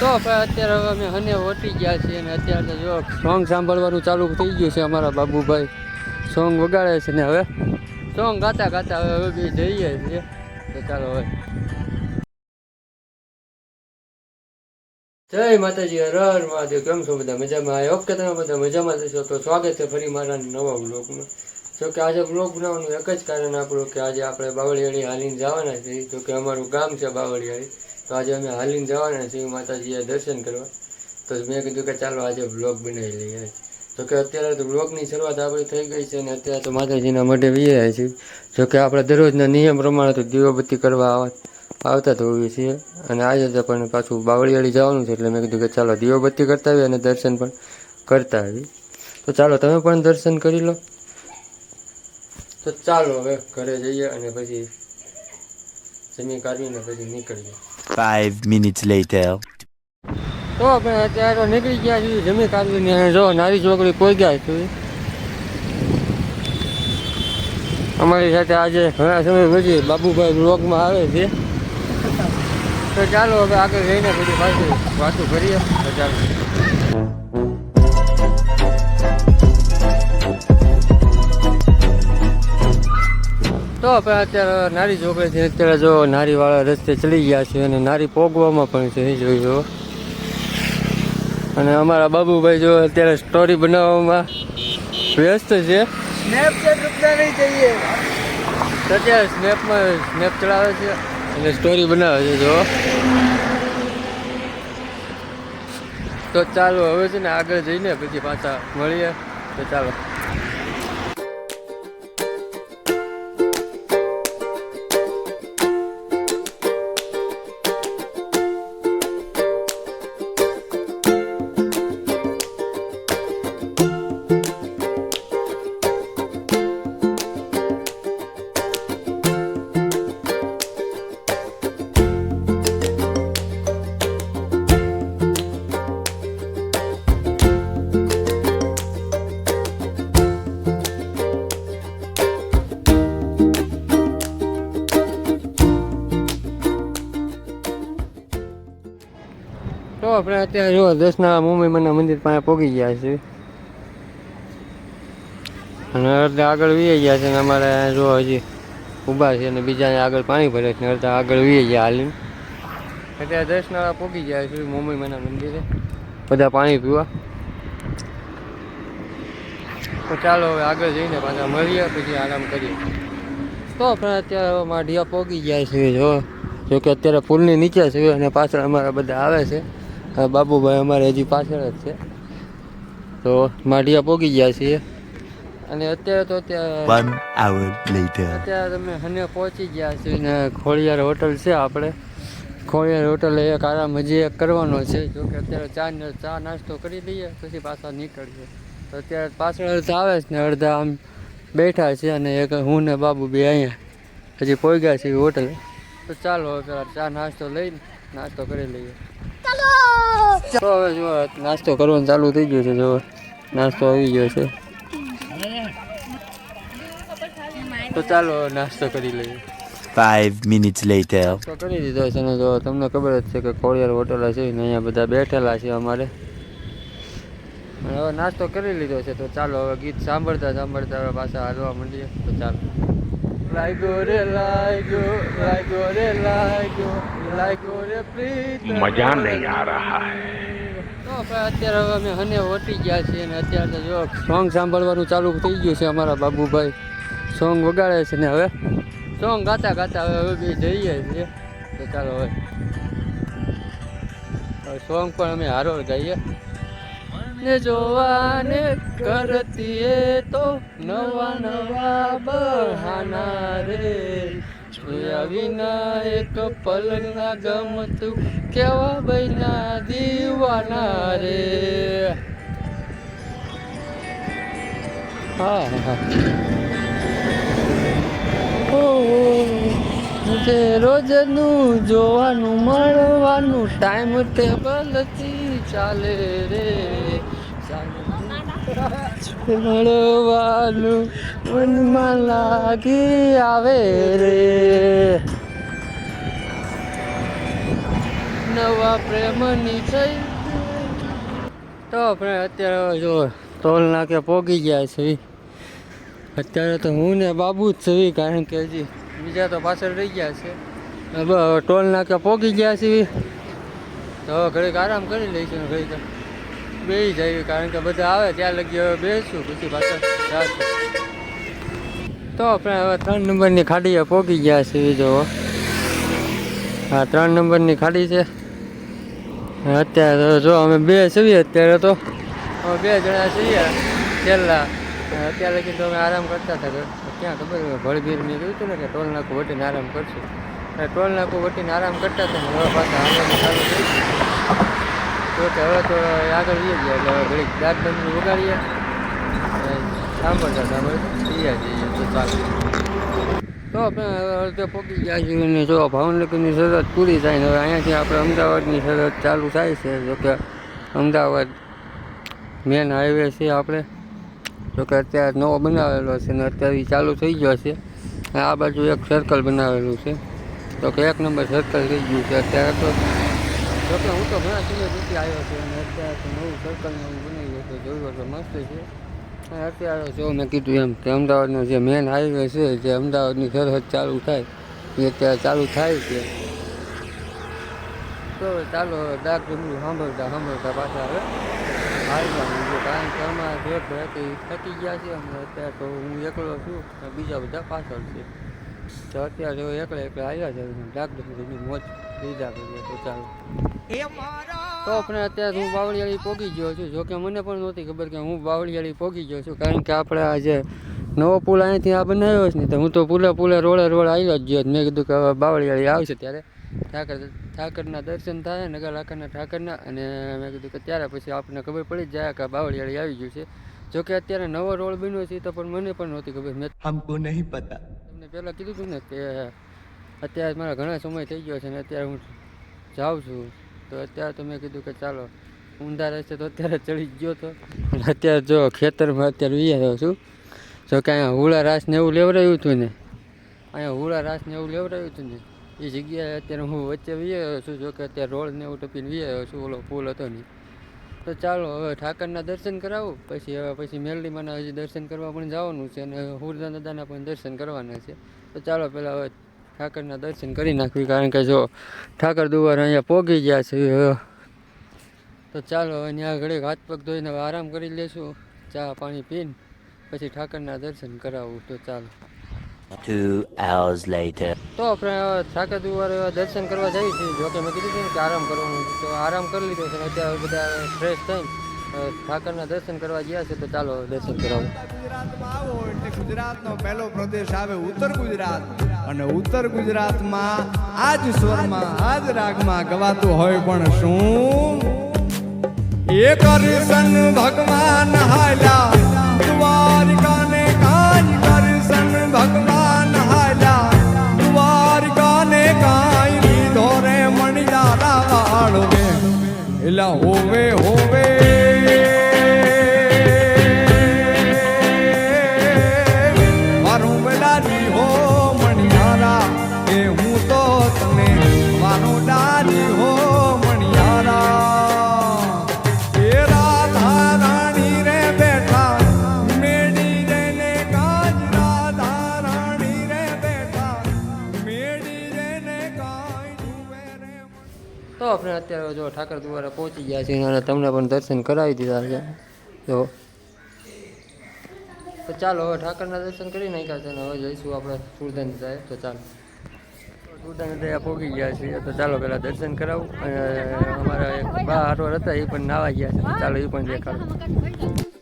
તો આપણે અત્યારે હવે અમે હને વટી ગયા છીએ અને અત્યારે તો જો સોંગ સાંભળવાનું ચાલુ થઈ ગયું છે અમારા બાબુભાઈ. સોંગ વગાડે છે ને હવે? સોંગ ગાતા ગાતા હવે હવે બી જઈએ છીએ. તો ચાલો હવે. જય માતાજી, હર મહાદેવ. કેમ છો બધા? મજામાં? આવ્યો કે તમે બધા મજામાં જશો તો સ્વાગત છે ફરી મારા નવા બ્લોગમાં જો કે આજે બ્લોગ બનાવવાનું એક જ કારણ આપણું કે આજે આપણે બાવળિયાળી હાલીને જવાના છીએ. જો કે અમારું ગામ છે બાવળિયાળી. તો આજે અમે હાલીને જવાના છીએ માતાજીએ દર્શન કરવા. તો મેં કીધું કે ચાલો આજે બ્લોગ બનાવી લઈએ. જો કે અત્યારે તો બ્લોગની શરૂઆત આપણી થઈ ગઈ છે અને અત્યારે તો માતાજીના મઢે વીએ છે જો કે આપણે દરરોજના નિયમ પ્રમાણે તો દીવાબત્તી કરવા આવ- આવતા તો હોઈએ છીએ. અને આજે તો પણ પાછું બાવળિયાળી જવાનું છે એટલે મેં કીધું કે ચાલો દીવાબત્તી કરતા આવીએ અને દર્શન પણ કરતા આવી તો ચાલો તમે પણ દર્શન કરી લો. તો ચાલો હવે ઘરે જઈએ અને પછી જમી કાઢીને પછી નીકળીએ. Five મિનિટ્સ લેટર તો આપણે અત્યારે તો નીકળી ગયા છીએ જમી કાઢવીને અને જો નારી છોકરી કોઈ ગયા છીએ અમારી સાથે આજે ઘણા સમય પછી બાબુભાઈ બ્લોગમાં આવે છે. તો ચાલો હવે આગળ જઈને પછી પાછું વાતું કરીએ. તો ચાલો. તો આપણે અત્યારે નારી ચોકડે છે અત્યારે જો નારીવાળા રસ્તે ચડી ગયા છે અને નારી પોગવામાં પણ છે જોઈ જો અને અમારા બાબુભાઈ જો અત્યારે સ્ટોરી બનાવવામાં વ્યસ્ત છે. અત્યારે સ્નેપમાં સ્નેપ ચલાવે છે અને સ્ટોરી બનાવે છે જો તો ચાલો હવે છે ને આગળ જઈને પછી પાછા મળીએ. તો ચાલો. આપણે અત્યારે જો દસના મુંબઈમાંના મંદિર પાસે પહોંચી ગયા છે. અને અડધા આગળ વી ગયા છે અને અમારે જો હજી ઊભા છે અને બીજાને આગળ પાણી ભરે છે અડધા આગળ વી ગયા હાલીને. અત્યારે દસ નાળા પહોંચી ગયા છે મુંબઈમાંના મંદિરે? બધા પાણી પીવા. તો ચાલો હવે આગળ જઈને પાછા મળીએ, પછી આરામ કરીએ. તો આપણે અત્યારે માઢિયા પહોંચી ગયા છે, જો. જોકે અત્યારે પુલની નીચે છે અને પાછળ અમારા બધા આવે છે. બાબુભાઈ અમારે હજી પાછળ જ છે. તો માઢિયા પોગી ગયા છીએ. અને અત્યારે તો અત્યારે તમે હને પહોંચી ગયા છીએ ને ખોળિયાર હોટલ છે આપણે. ખોડિયાર હોટલ એક આરામ હજી એક કરવાનો છે. જો કે અત્યારે ચા ચા નાસ્તો કરી લઈએ પછી પાછા નીકળીએ. તો અત્યારે પાછળ અડધા આવે છે ને અડધા આમ બેઠા છે અને એક હું ને બાબુ બે અહીંયા હજી પહોંચ્યા છીએ હોટલ. તો ચાલો હવે પેલા ચા નાસ્તો લઈને નાસ્તો કરી લઈએ. તો હવે જો નાસ્તો કરવાનું ચાલુ થઈ ગયું છે જો નાસ્તો આવી ગયો છે. તો ચાલો નાસ્તો કરી લઈએ. Five minutes later. તો કરી દીધો છે ને જો તમને ખબર જ છે કે ખોડિયાર હોટલ છે ને અહીંયા બધા બેઠેલા છે અમારે. હવે નાસ્તો કરી લીધો છે તો ચાલો હવે ગીત સાંભળતા સાંભળતા હવે પાછા હાલવા માંડીએ. તો ચાલો. મજા નહીં આ રહા અત્યારે હવે અમે હને વટી ગયા છીએ અને અત્યારે જો સોંગ સાંભળવાનું ચાલુ થઈ ગયું છે અમારા બાબુભાઈ. સોંગ વગાડે છે ને હવે. સોંગ ગાતા ગાતા હવે હવે બી જઈએ છીએ. તો ચાલો હવે સોંગ પણ અમે હારોળ ગાઈએ. ને જોવાને કરતી એ તો નવા નવા બહાના રે. જોયા વિના એક પલ ના ગમતું કેવા બૈના દીવાના રે. હા હા રોજનું જોવાનું, મળવાનું ટાઈમ ટેબલથી ચાલે રે. મળવાનું મનમાં લાગી આવે રે. નવા પ્રેમની થઈ તો આપણે અત્યારે જો ટોલ નાકે પોગી ગયા છે. અત્યારે તો હું ને બાબુ જ છે કારણ કે હજી બીજા તો પાછળ રહી ગયા છે. ટોલ નાકે પોગી ગયા છે. તો ઘડીક આરામ કરી લઈશું ઘડીક. બેસી જાય કારણ કે બધા આવે ત્યાં લગી હવે બેસું, પછી પાછા તો આપણે હવે ત્રણ નંબરની ખાડીએ પોગી ગયા છીએ, જો. હા ત્રણ નંબરની ખાડી છે. અત્યારે જો અમે બે છીએ અત્યારે તો. અમે બે જણા છીએ છેલ્લા. અત્યારે લગી તો અમે આરામ કરતા હતા. ક્યાં ખબર ભળભીર મેં કહ્યું હતું ને કે ટોલ નાકું વટીને આરામ કરશું. ટોલ નાકું વટીને આરામ કરતા હતા ને હવે પાછા આરામ ચાલુ થઈ તો હવે તો આગળ જઈએ છીએ, એટલે હવે ઘડીક દાંત બંધ વગાડીએ સાંભળતા સાંભળતા જઈએ તો તો આપણે પહોંચી ગયા છીએ, અને જો ભાવનગરની સરહદ પૂરી થાય ને હવે અહીંયાથી આપણે અમદાવાદની સરહદ ચાલુ થાય છે. જોકે અમદાવાદ મેન હાઈવે છે આપણે. જોકે અત્યારે નવો બનાવેલો છે ને અત્યારે ચાલુ થઈ ગયો છે. આ બાજુ એક સર્કલ બનાવેલું છે. તો કે એક નંબર સર્કલ થઈ ગયું છે અત્યારે તો. જોકે હું તો ઘણા સમય પછી આવ્યો છું અને અત્યારે તો નવું સર્કલ નવું બની ગયું છે. જોયું તો મસ્ત છે. અને અત્યારે જો મેં કીધું એમ કે અમદાવાદનો જે મેન હાઈવે છે, જે અમદાવાદની સરહદ ચાલુ થાય, એ અત્યારે ચાલુ થાય છે. તો ચાલો ડાક ડુંગળી સાંભળતા સાંભળતા પાછા હવે હાલવાનું છે કારણ કે અમારા જે ભાઈ થકી ગયા છે અમે અત્યારે તો હું એકલો છું બીજા બધા પાછળ છે. તો અત્યારે એકલા એકલા આવ્યા છે, ડાક ડુંગળીની મોજ. લીધા કરીએ તો ચાલો. તો આપણે અત્યારે હું બાવળિયાળી પહોંચી ગયો છું. જોકે મને પણ નહોતી ખબર કે હું બાવળીયાળી પહોંચી ગયો છું. કારણ કે આપણે આજે નવો પુલ અહીંથી આ બનાવ્યો છે ને તો હું તો પુલે પુલે રોડે રોડ આવ્યો જ ગયો મેં કીધું કે હવે બાવળિયાળી આવશે ત્યારે. ઠાકર ઠાકરના દર્શન થાય નગરલાકરના ઠાકરના. અને મેં કીધું કે ત્યારે પછી આપણને ખબર પડી જાય કે બાવળિયાળી આવી ગયું છે. જોકે અત્યારે નવો રોડ બન્યો છે તો પણ મને પણ નહોતી ખબર. મેં હમકો નહીં પતા તમને પહેલાં કીધું હતું ને કે અત્યારે મારા ઘણા સમય થઈ ગયો છે ને અત્યારે હું જાઉં છું. તો અત્યારે તો મેં કીધું કે ચાલો, ઊંધા રહેશે તો અત્યારે ચડી ગયો તો. અત્યારે જો ખેતરમાં અત્યારે વી આવ્યો છું. જો કે અહીંયા હુળા રાસ ને એવું લેવડાયું હતું ને. અહીંયા હુળા રાસ ને એવું લેવડાયું હતું ને. એ જગ્યાએ અત્યારે હું વચ્ચે વી આવ્યો છું. જો કે અત્યારે રોડ ને એવું ટપીને વી આવ્યો છું. ઓલો પુલ હતો નહીં તો ચાલો, હવે ઠાકરના દર્શન કરાવું. પછી, હવે પછી મેલડીમાંના હજી દર્શન કરવા પણ જવાનું છે. અને હુરદા દાદાના પણ દર્શન કરવાના છે. તો ચાલો પહેલાં હવે ઠાકરના દર્શન કરી નાખવી કારણ કે જો ઠાકર દુવાર અહીંયા પોગી ગયા છે તો ચાલો હવે ત્યાં ઘડીક હાથ પગ ધોઈને હવે આરામ કરી લેશું ચા પાણી પીને પછી ઠાકરના દર્શન કરાવવું તો ચાલો. Two hours later. તો આપણે ઠાકર દુવારે દર્શન કરવા જઈએ છીએ જો મેં કીધું છે ને કે આરામ કરવાનું તો આરામ કરી લીધો છે અત્યારે બધા ફ્રેશ થઈને. ઠાકરના દર્શન કરવા ગયા છે, તો ચાલો દર્શન કરાવો. ગુજરાતમાં આવો એટલે ગુજરાતનો પહેલો પ્રદેશ આવે ઉત્તર ગુજરાત. અને ઉત્તર ગુજરાતમાં આ જ સ્વરમાં આ જ રાગમાં ગવાતું હોય પણ શું? એ કરશન ભગવાન હાલ્યા. દ્વારિકાને કાંઈ કરશન ભગવાન એલા હોવે હોવે તો આપણે અત્યારે જો ઠાકર દ્વારા પહોંચી ગયા છીએ અને તમને પણ દર્શન કરાવી દીધા છે. તો તો ચાલો હવે ઠાકરના દર્શન કરી નાખ્યા છે અને હવે જઈશું આપણે સુરદન સાહેબ. તો ચાલો. સુરદાન દયા પોગી ગયા છીએ. તો ચાલો પહેલાં દર્શન કરાવું. અને અમારા એક બા હારવાર હતા એ પણ નાવા ગયા છે. ચાલો એ પણ દેખાડું.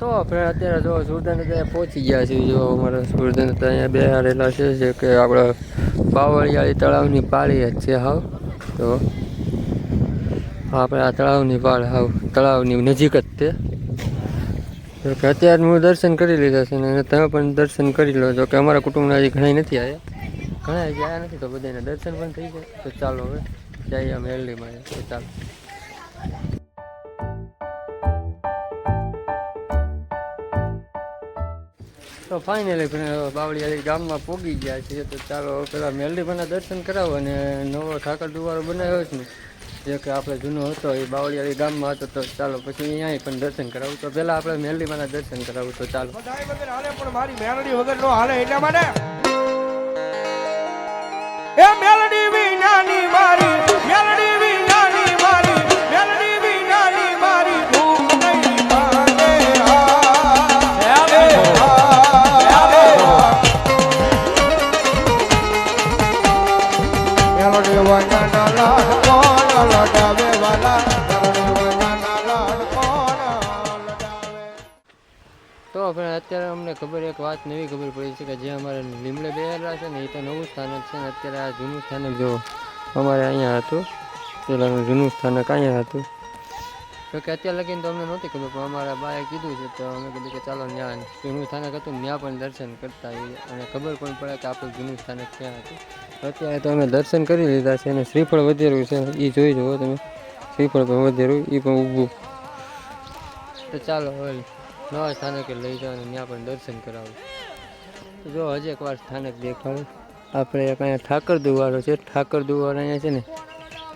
તો આપણે અત્યારે જો સુરદાન ત્યાં પહોંચી ગયા છીએ, જો અમારા સુરદાન અહીંયા બે હારેલા છે જે કે આપણે બાવળિયાળી તળાવની પાળી જ છે હાવ. તો આપણે આ તળાવની પાળ હાવ, તળાવની નજીક જ તે જો કે અત્યારે હું દર્શન કરી લીધા છે અને તમે પણ દર્શન કરી લો. જો કે અમારા કુટુંબના હજી ઘણા નથી આવ્યા ઘણા આવ્યા નથી તો બધાને દર્શન પણ થઈ જાય તો ચાલો હવે જઈએ અમે હેલ્ડીમાં ચાલો. તો ફાઇનલી બાવળિયાળી ગામમાં પોગી ગયા છે તો ચાલો પેલા મેલડીમાના દર્શન કરાવો અને નવો ઠાકર દુવારો બનાવ્યો છે ને. જે કે આપણે જૂનો હતો, એ બાવળિયાળી ગામમાં હતો. તો ચાલો પછી અહીંયા પણ દર્શન કરાવું. તો પહેલાં આપણે મેલડીમાના દર્શન કરાવું. તો ચાલો. પણ મારી મેલડી વગર નો હાલે એટલા માટે. એ મેલડી વિનાની મારી, મેલડી છે ને એ તો નવું સ્થાનક છે ને, અત્યારે આ જૂનું સ્થાનક જો અમારે અહીંયા હતું, પેલાનું જૂનું સ્થાનક અહીંયા હતું. કે અત્યારે લગીને તો અમને નહોતી ખબર, પણ અમારા બાએ કીધું છે, તો અમે કીધું કે ચાલો ત્યાં જૂનું સ્થાનક હતું ત્યાં પણ દર્શન કરતા આવીએ. અને ખબર પણ પડે કે આપણું જૂનું સ્થાનક ક્યાં હતું. અત્યારે તો અમે દર્શન કરી લીધા છે અને શ્રીફળ વધેરું છે એ જોઈ જુઓ તમે. શ્રીફળ પણ વધેરું એ પણ ઊભું. તો ચાલો હવે, નવા સ્થાનકે લઈ જાઓ ત્યાં પણ દર્શન કરાવો. જો હજી એકવાર સ્થાનક દેખાડો આપણે એક અહીંયા ઠાકર દુવારો છે. ઠાકર દુવારો અહીંયા છે ને.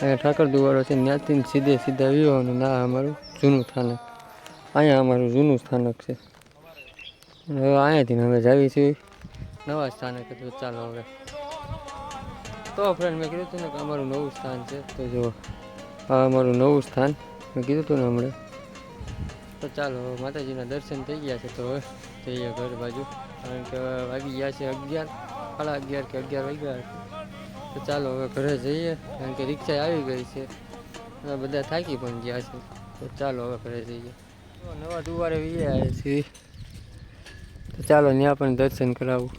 અહીંયા ઠાકર દુવારો છે. ત્યાંથી સીધે સીધા વિવાહનું ના અમારું જૂનું સ્થાનક. અહીંયા અમારું જૂનું સ્થાનક છે. હવે અહીંયાથી અમે જાવી છીએ નવા સ્થાનક હતું. ચાલો હવે. તો ફ્રેન્ડ મેં કીધું હતું ને કે અમારું નવું સ્થાન છે. તો જો આ અમારું નવું સ્થાન. મેં કીધું હતું ને હમણાં. તો ચાલો માતાજીના દર્શન થઈ ગયા છે તો હવે જઈએ ઘર બાજુ. કારણ કે વાગી ગયા છે અગિયાર, સાડા અગિયાર કે અગિયાર વાગ્યા તો ચાલો હવે ઘરે જઈએ, કારણ કે રિક્ષા આવી ગઈ છે. અને બધા થાકી પણ ગયા છે. તો ચાલો હવે ઘરે જઈએ. નવા દુવારે વીએ આવે છે તો ચાલો ત્યાં પણ દર્શન કરાવું.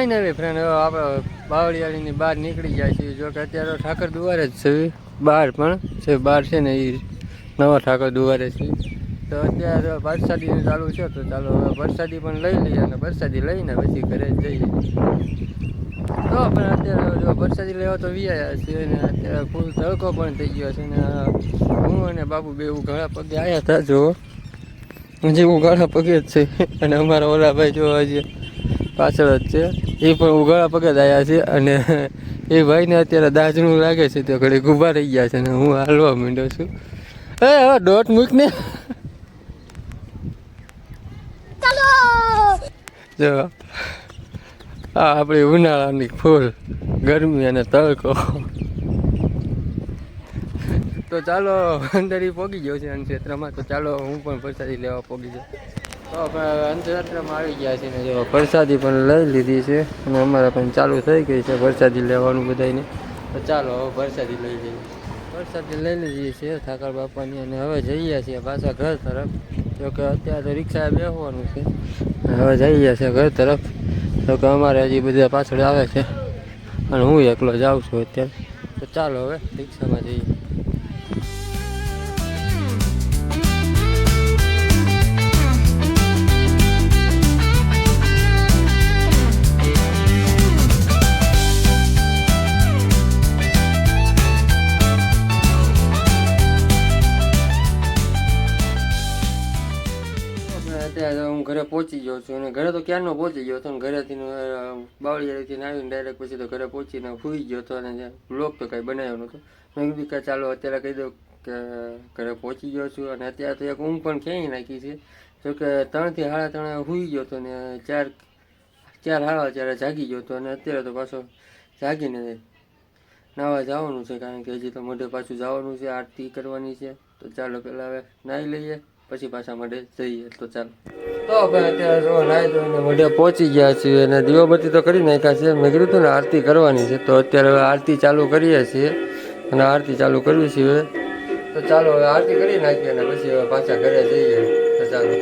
ફાઇનલી ફ્રેન્ડ આપણે બાવળિયાળીની બહાર નીકળી ગયા છીએ. જો કે અત્યારે ઠાકર દુવારે જ છે, બહાર પણ છે, બહાર છે ને એ નવા ઠાકર દુવારે છે. તો અત્યારે વરસાદી ચાલુ છે, તો ચાલો વરસાદી પણ લઈ લઈએ અને વરસાદી લઈને પછી ઘરે જઈએ. તો પણ અત્યારે જો વરસાદી લેવા તો વિયા છીએ અને અત્યારે ફૂલ તડકો પણ થઈ ગયો છે ને હું અને બાબુ બે ઉઘાડા પગે આવ્યા હતા, જો. હજી હું ઘણા પગે જ છે. અને અમારા ઓલા ભાઈ જો હજી પાછળ જ છે. એ પણ ઉઘાડા પગે આવ્યા છે અને એ ભાઈને અત્યારે દાજણું લાગે છે તો ઘડી ઊભા રહી ગયા છે ને હું હાલવા માંડ્યો છું. એ હવે ડોટ મૂક ને. જો આ આપણી ઉનાળાની ફૂલ ગરમી અને તડકો. તો ચાલો અંદર પોગી ગયો છે ક્ષેત્રમાં. તો ચાલો હું પણ પ્રસાદી લેવા પોગી જાઉં તો આપણે અંતરાત્રામાં આવી ગયા છે ને જો પ્રસાદી પણ લઈ લીધી છે અને અમારે પણ ચાલુ થઈ ગઈ છે પ્રસાદી લેવાનું બધાને તો ચાલો હવે પ્રસાદી લઈ જઈએ પ્રસાદી લઈ લીધી છે ઠાકર બાપાની અને હવે જઈએ છીએ પાછા ઘર તરફ. જો કે અત્યારે તો રિક્ષાએ બેસવાનું છે. હવે જઈએ છીએ ઘર તરફ. તો કે અમારે હજી બધા પાછળ આવે છે. અને હું એકલો જાઉં છું અત્યારે. તો ચાલો હવે રિક્ષામાં જઈએ. પહોંચી ગયો છું અને ઘરે તો ક્યારનો પહોંચી ગયો હતો ઘરેથી બાવળિયાથી આવીને ડાયરેક્ટ પછી તો ઘરે પહોંચીને સુઈ ગયો હતો અને બ્લોગ તો કાંઈ બનાવ્યો નહોતો. મેં કીધું કે ચાલો અત્યારે કહી દઉં કે ઘરે પહોંચી ગયો છું અને અત્યારે તો એક ઊંઘ પણ ક્યાંય નાખી છે. જો કે ત્રણથી સાડા ત્રણે સૂઈ ગયો હતો ને ચાર ચાર સાડા ચારે જાગી ગયો હતો અને અત્યારે તો પાછો જાગીને નાવા જવાનું છે કારણ કે હજી તો મોઢે પાછું જવાનું છે, આરતી કરવાની છે. તો ચાલો પહેલાં હવે નાહી લઈએ. પછી પાછા માટે જઈએ, તો ચાલો. તો આપણે અત્યારે મોઢે પહોંચી ગયા છીએ અને દીવાબત્તી તો કરી નાખ્યા છે. મેં કીધું હતું ને આરતી કરવાની છે, તો અત્યારે હવે આરતી ચાલુ કરીએ છીએ અને આરતી ચાલુ કરવી છીએ તો ચાલો હવે આરતી કરી નાખીએ અને પછી હવે પાછા ઘરે જઈએ. તો ચાલો.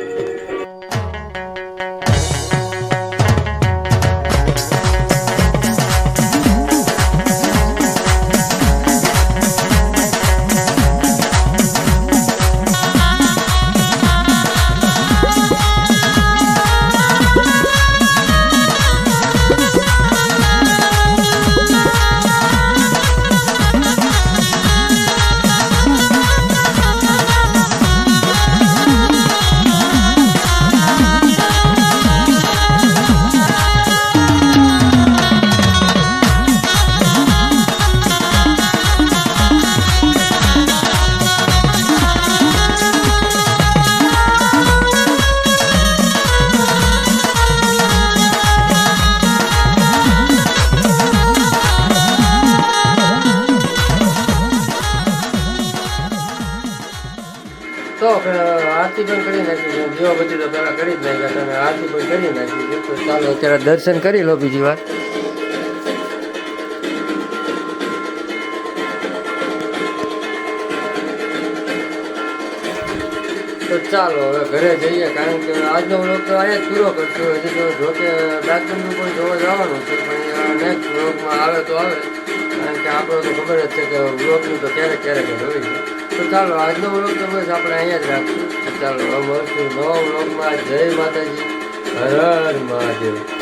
ચાલો, અત્યારે દર્શન કરી લો બીજી વાર. તો ચાલો, હવે ઘરે જઈએ, કારણ કે આજનો વ્લોગ તો અહીંયા જ પૂરો કરશું. હજી તો જો કે બાથરૂમનું પણ જોવા જવાનું છે, પણ નેક્સ્ટ વ્લોગમાં આવે તો આવે. કારણ કે આપણો તો ખબર જ છે કે વ્લોગનું તો ક્યારેક ક્યારેક જ હોય છે. તો ચાલો, આજનો વ્લોગ તો બસ આપણે અહીંયા જ રાખશું. ચાલો, હવે મળશું નવા વ્લોગમાં. જય માતાજી. હર હર મહાદેવ